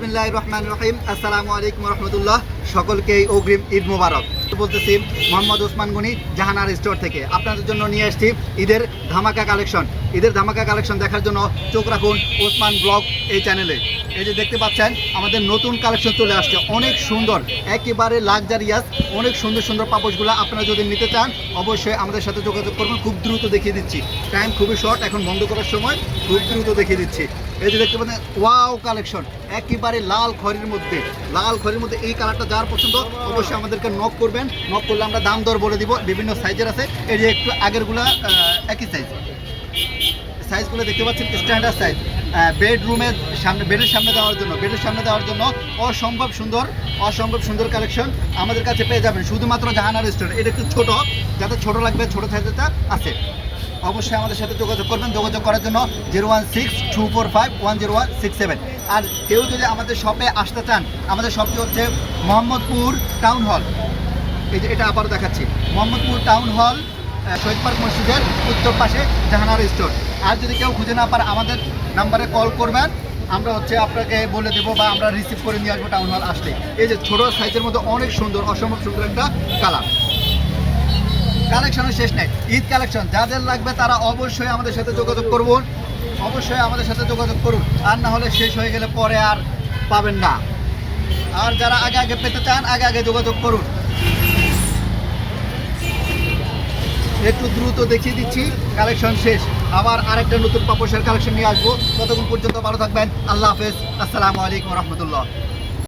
বিসমিল্লাহ রহমান রহিম। আসসালামু আলাইকুম রহমতুল্লাহ। সকলকে অগ্রিম ঈদ মুবারক। বলতেছি মোহাম্মদ ওসমান গনি, জাহানার স্টোর থেকে। আপনাদের জন্য নিয়ে আসছি ঈদের ধামাকা কালেকশন। ঈদের ধামাকা কালেকশন দেখার জন্য চোখ রাখুন ওসমান ব্লগ এই চ্যানেলে। এই যে দেখতে পাচ্ছেন, আমাদের নতুন কালেকশন চলে আসছে। অনেক সুন্দর, একেবারে লাক্সারিয়াস অনেক সুন্দর সুন্দর পাপোশগুলো আপনারা যদি নিতে চান, অবশ্যই আমাদের সাথে যোগাযোগ করবেন। খুব দ্রুত দেখিয়ে দিচ্ছি। টাইম খুবই শর্ট এখন বন্ধ করার সময়। খুব দ্রুত দেখিয়ে দিচ্ছি। এই যে দেখতে পাচ্ছেন ওয়াও কালেকশন একেবারে লাল খড়ির মধ্যে। লাল খড়ির মধ্যে এই কালারটা যার পছন্দ, অবশ্যই আমাদেরকে নক করবেন। নক করলে আমরা দাম দর বলে দিব। বিভিন্ন সাইজের আছে। এই যে একটু আগেরগুলা একই সাইজ সাইজগুলো দেখতে পাচ্ছেন স্ট্যান্ডার্ড সাইজ বেডরুমের সামনে বেডের সামনে দেওয়ার জন্য বেডের সামনে দেওয়ার জন্য অসম্ভব সুন্দর অসম্ভব সুন্দর কালেকশন আমাদের কাছে পেয়ে যাবেন। শুধুমাত্র জাহানার স্টোর এটা একটু ছোট, যাতে ছোট লাগবে, ছোট সাইজটা আছে। অবশ্যই আমাদের সাথে যোগাযোগ করবেন, যোগাযোগ করার জন্য zero one six two four five one zero one six seven আর কেউ যদি আমাদের শপে আসতে চান, আমাদের শপটি হচ্ছে মোহাম্মদপুর টাউন হল এই যে, এটা আবারও দেখাচ্ছি। মোহাম্মদপুর টাউন হল শহীদ পার্ক মসজিদের উত্তর পাশে জাহানার স্টোর। আর যদি কেউ খুঁজে না পারে আমাদের নাম্বারে কল করবেন, আমরা হচ্ছে আপনাকে বলে দেবো বা আমরা রিসিভ করে নিয়ে আসব টাউন হল আসলে এই যে ছোট সাইজের মধ্যে অনেক সুন্দর, অসম্ভব সুন্দর একটা কালার। কালেকশনের শেষ নেই, ঈদ কালেকশন। যাদের লাগবে তারা অবশ্যই আমাদের সাথে যোগাযোগ করুন। অবশ্যই আমাদের সাথে যোগাযোগ করুন। আর না হলে শেষ হয়ে গেলে পরে আর পাবেন না। আর যারা আগে আগে পেতে চান, আগে আগে যোগাযোগ করুন। একটু দ্রুত দেখিয়ে দিচ্ছি কালেকশন শেষ। আবার আরেকটা নতুন পাপোশের কালেকশন নিয়ে আসব। ততক্ষণ পর্যন্ত ভালো থাকবেন। আল্লাহ হাফেজ। আসসালামু আলাইকুম রহমতুল্লাহ।